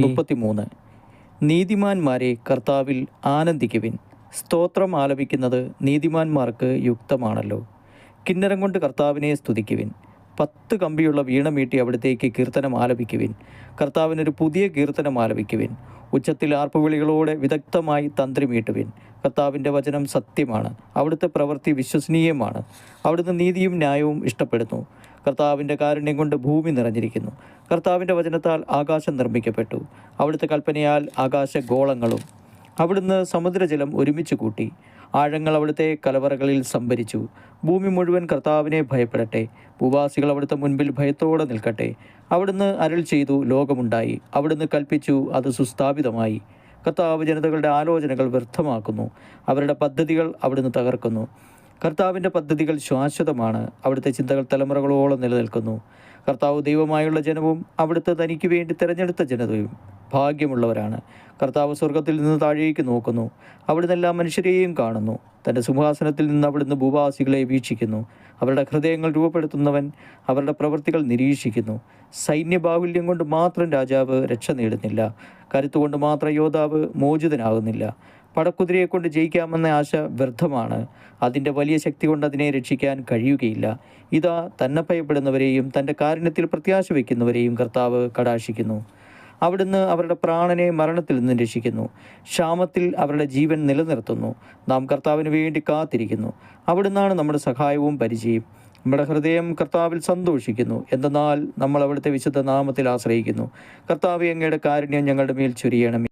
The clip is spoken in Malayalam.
മുപ്പത്തിമൂന്ന്. നീതിമാന്മാരെ കർത്താവിൽ ആനന്ദിക്കുവിൻ. സ്തോത്രം ആലപിക്കുന്നത് നീതിമാന്മാർക്ക് യുക്തമാണല്ലോ. കിന്നരം കൊണ്ട് കർത്താവിനെ സ്തുതിക്കുവിൻ. പത്ത് കമ്പിയുള്ള വീണ മീട്ടി അവിടത്തേക്ക് കീർത്തനം ആലപിക്കുവിൻ. കർത്താവിനൊരു പുതിയ കീർത്തനം ആലപിക്കുവിൻ. ഉച്ചത്തിൽ ആർപ്പുവിളികളോടെ വിദഗ്ധമായി തന്ത്രി മീട്ടുവിൻ. കർത്താവിന്റെ വചനം സത്യമാണ്. അവിടുത്തെ പ്രവൃത്തി വിശ്വസനീയമാണ്. അവിടുന്ന് നീതിയും ന്യായവും ഇഷ്ടപ്പെടുന്നു. കർത്താവിന്റെ കാരുണ്യം കൊണ്ട് ഭൂമി നിറഞ്ഞിരിക്കുന്നു. കർത്താവിന്റെ വചനത്താൽ ആകാശം നിർമ്മിക്കപ്പെട്ടു. അവിടുത്തെ കൽപ്പനയാൽ ആകാശ ഗോളങ്ങളും അവിടുന്ന് സമുദ്രജലം ഒരുമിച്ച് കൂട്ടി. ആഴങ്ങൾ അവിടുത്തെ കലവറകളിൽ സംഭരിച്ചു. ഭൂമി മുഴുവൻ കർത്താവിനെ ഭയപ്പെടട്ടെ. ഭൂവാസികൾ അവിടുത്തെ മുൻപിൽ ഭയത്തോടെ നിൽക്കട്ടെ. അവിടുന്ന് അരുൾ ചെയ്തു ലോകമുണ്ടായി. അവിടുന്ന് കൽപ്പിച്ചു അത് സുസ്ഥാപിതമായി. കർത്താവ് ജനതകളുടെ ആലോചനകൾ വ്യർത്ഥമാക്കുന്നു. അവരുടെ പദ്ധതികൾ അവിടുന്ന് തകർക്കുന്നു. കർത്താവിന്റെ പദ്ധതികൾ ശാശ്വതമാണ്. അവിടുത്തെ ചിന്തകൾ തലമുറകളോളം നിലനിൽക്കുന്നു. കർത്താവ് ദൈവമായുള്ള ജനവും അവിടുത്തെ തനിക്ക് വേണ്ടി തിരഞ്ഞെടുത്ത ജനതയും ഭാഗ്യമുള്ളവരാണ്. കർത്താവ് സ്വർഗത്തിൽ നിന്ന് താഴേക്ക് നോക്കുന്നു. അവിടുന്ന് എല്ലാ മനുഷ്യരെയും കാണുന്നു. തന്റെ സിംഹാസനത്തിൽ നിന്ന് അവിടുന്ന് ഭൂവാസികളെ വീക്ഷിക്കുന്നു. അവരുടെ ഹൃദയങ്ങൾ രൂപപ്പെടുത്തുന്നവൻ അവരുടെ പ്രവൃത്തികൾ നിരീക്ഷിക്കുന്നു. സൈന്യബാഹുല്യം കൊണ്ട് മാത്രം രാജാവ് രക്ഷ നേടുന്നില്ല. കരുത്തുകൊണ്ട് മാത്രം യോദ്ധാവ് മോചിതനാകുന്നില്ല. പടക്കുതിരയെ കൊണ്ട് ജയിക്കാമെന്ന ആശ വ്യർത്ഥമാണ്. അതിന്റെ വലിയ ശക്തി കൊണ്ട് അതിനെ രക്ഷിക്കാൻ കഴിയുകയില്ല. ഇതാ തന്നെ ഭയപ്പെടുന്നവരെയും തന്റെ കാരുണ്യത്തിൽ പ്രത്യാശ വയ്ക്കുന്നവരെയും കർത്താവ് കടാശിക്കുന്നു അവിടുന്ന് അവരുടെ പ്രാണനെ മരണത്തിൽ നിന്ന് രക്ഷിക്കുന്നു. ക്ഷാമത്തിൽ അവരുടെ ജീവൻ നിലനിർത്തുന്നു. നാം കർത്താവിന് വേണ്ടി കാത്തിരിക്കുന്നു. അവിടുന്നാണ് നമ്മുടെ സഹായവും പരിചയം. നമ്മുടെ ഹൃദയം കർത്താവിൽ സന്തോഷിക്കുന്നു. എന്തെന്നാൽ നമ്മൾ അവിടുത്തെ വിശുദ്ധ നാമത്തിൽ ആശ്രയിക്കുന്നു. കർത്താവ് അങ്ങയുടെ കാരുണ്യം ഞങ്ങളുടെ മേൽ ചൊരിയണമേ.